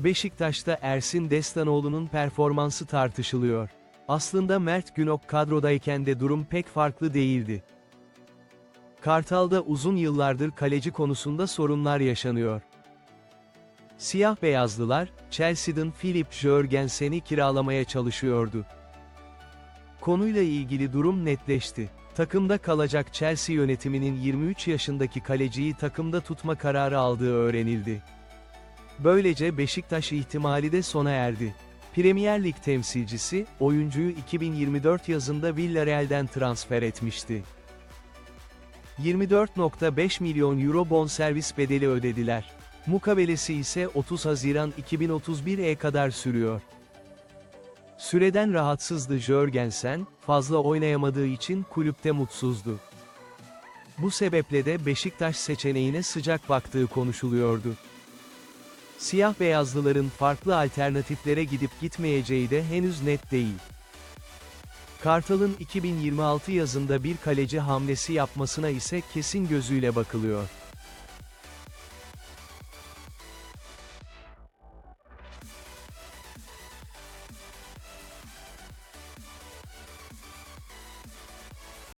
Beşiktaş'ta Ersin Destanoğlu'nun performansı tartışılıyor. Aslında Mert Günok kadrodayken de durum pek farklı değildi. Kartal'da uzun yıllardır kaleci konusunda sorunlar yaşanıyor. Siyah beyazlılar, Chelsea'den Philip Jörgensen'i kiralamaya çalışıyordu. Konuyla ilgili durum netleşti. Takımda kalacak Chelsea yönetiminin 23 yaşındaki kaleciyi takımda tutma kararı aldığı öğrenildi. Böylece Beşiktaş ihtimali de sona erdi. Premier Lig temsilcisi, oyuncuyu 2024 yazında Villarreal'den transfer etmişti. 24.5 milyon euro bonservis bedeli ödediler. Mukabelesi ise 30 Haziran 2031'e kadar sürüyor. Süreden rahatsızdı Jörgensen, fazla oynayamadığı için kulüpte mutsuzdu. Bu sebeple de Beşiktaş seçeneğine sıcak baktığı konuşuluyordu. Siyah beyazlıların farklı alternatiflere gidip gitmeyeceği de henüz net değil. Kartal'ın 2026 yazında bir kaleci hamlesi yapmasına ise kesin gözüyle bakılıyor.